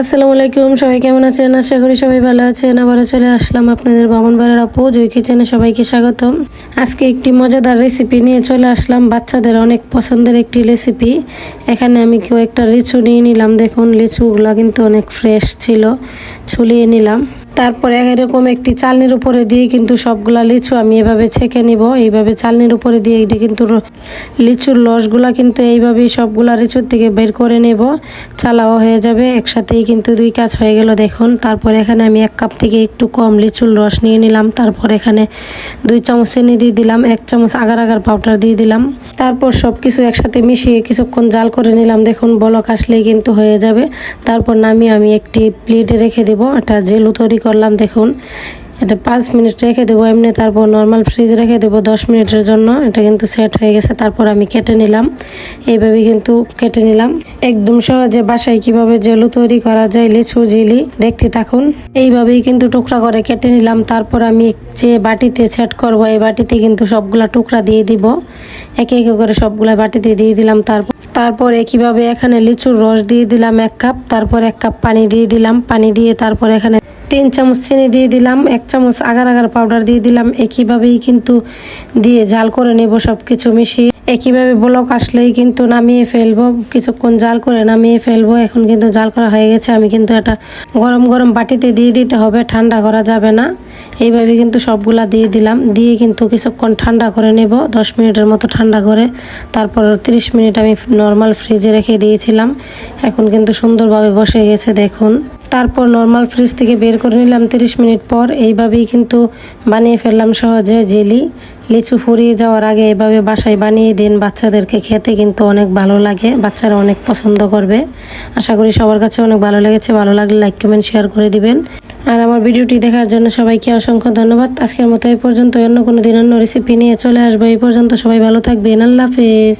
আসসালামু আলাইকুম, সবাই কেমন আছেন? আশা করি সবাই ভালো আছেন। আবারও চলে আসলাম আপনাদের বামনবাড়ার আপু জয় কিচেনে সবাইকে স্বাগতম। আজকে একটি মজাদার রেসিপি নিয়ে চলে আসলাম। বাচ্চাদের অনেক পছন্দের একটি রেসিপি এখানে আমি কেউ একটা লিচু নিয়ে নিলাম। দেখুন, লিচুগুলো কিন্তু অনেক ফ্রেশ ছিল। ছুলিয়ে নিলাম। তারপরে এরকম একটি চালনির উপরে দিয়ে কিন্তু সবগুলা লিচু আমি এভাবে ছেঁকে নিব। এইভাবে চালনির উপরে দিয়ে এটি কিন্তু লিচুর লসগুলা কিন্তু এইভাবেই সবগুলা লিচুর থেকে বের করে নেব। চালাও হয়ে যাবে। একসাথেই কিন্তু দুই কাজ হয়ে গেল দেখুন। তারপর এখানে আমি এক কাপ থেকে একটু কম লিচুর রস নিয়ে নিলাম। তারপর এখানে দুই চামচ চিনি দিয়ে দিলাম, এক চামচ আগার আগার পাউডার দিয়ে দিলাম। তারপর সব কিছু একসাথে মিশিয়ে কিছুক্ষণ জাল করে নিলাম। দেখুন বলক আসলেই কিন্তু হয়ে যাবে। তারপর নামিয়ে আমি একটি প্লেটে রেখে দেবো। একটা জেলু তৈরি করলাম, দেখুন। এটা পাঁচ মিনিট রেখে দেবো, এমনি তারপর নর্মাল ফ্রিজ রেখে দেবো দশ মিনিটের জন্য। এটা কিন্তু সেট হয়ে গেছে, তারপর আমি কেটে নিলাম। এইভাবে কিন্তু কেটে নিলাম। একদম সহজে বাসায় কীভাবে জেলু তৈরি করা যায়, লিচু, জিলি, দেখতে থাকুন। এইভাবেই কিন্তু টুকরা করে কেটে নিলাম। তারপর আমি যে বাটিতে সেট করব, এই বাটিতে কিন্তু সবগুলা টুকরা দিয়ে দিব। একে একে করে সবগুলা বাটিতে দিয়ে দিলাম, তারপর তারপর একইভাবে এখানে লিচুর রস দিয়ে দিলাম এক কাপ, তারপর এক কাপ পানি দিয়ে দিলাম। পানি দিয়ে তারপর এখানে তিন চামচ চিনি দিয়ে দিলাম, এক চামচ আগার আগার পাউডার দিয়ে দিলাম। একইভাবেই কিন্তু দিয়ে জাল করে নেব সব কিছু মিশিয়ে। একইভাবে ব্লক আসলেই কিন্তু নামিয়ে ফেলব, কিছুক্ষণ জাল করে নামিয়ে ফেলব। এখন কিন্তু জাল করা হয়ে গেছে, আমি কিন্তু এটা গরম গরম বাটিতে দিয়ে দিতে হবে, ঠান্ডা করা যাবে না। এইভাবে কিন্তু সবগুলা দিয়ে দিলাম, দিয়ে কিন্তু কিছুক্ষণ ঠান্ডা করে নেব, দশ মিনিটের মতো ঠান্ডা করে। তারপর তিরিশ মিনিট আমি নর্মাল ফ্রিজে রেখে দিয়েছিলাম, এখন কিন্তু সুন্দরভাবে বসে গেছে, দেখুন। তারপর নর্মাল ফ্রিজ থেকে বের করে নিলাম তিরিশ মিনিট পর। এইভাবেই কিন্তু বানিয়ে ফেললাম সহজে জেলি। লিচু ফুরিয়ে যাওয়ার আগে এভাবে বাসায় বানিয়ে দিন। বাচ্চাদেরকে খেতে কিন্তু অনেক ভালো লাগে। বাচ্চারা অনেক পছন্দ করবে। আশা করি সবার কাছে অনেক ভালো লেগেছে। ভালো লাগলে লাইক কমেন্ট শেয়ার করে দিবেন। আর আমার ভিডিওটি দেখার জন্য সবাইকে অসংখ্য ধন্যবাদ। আজকের মতো এই পর্যন্ত অন্য কোনো দিন অন্য রেসিপি নিয়ে চলে আসব। এই পর্যন্ত সবাই ভালো থাকবেন। আল্লাহ হাফেজ।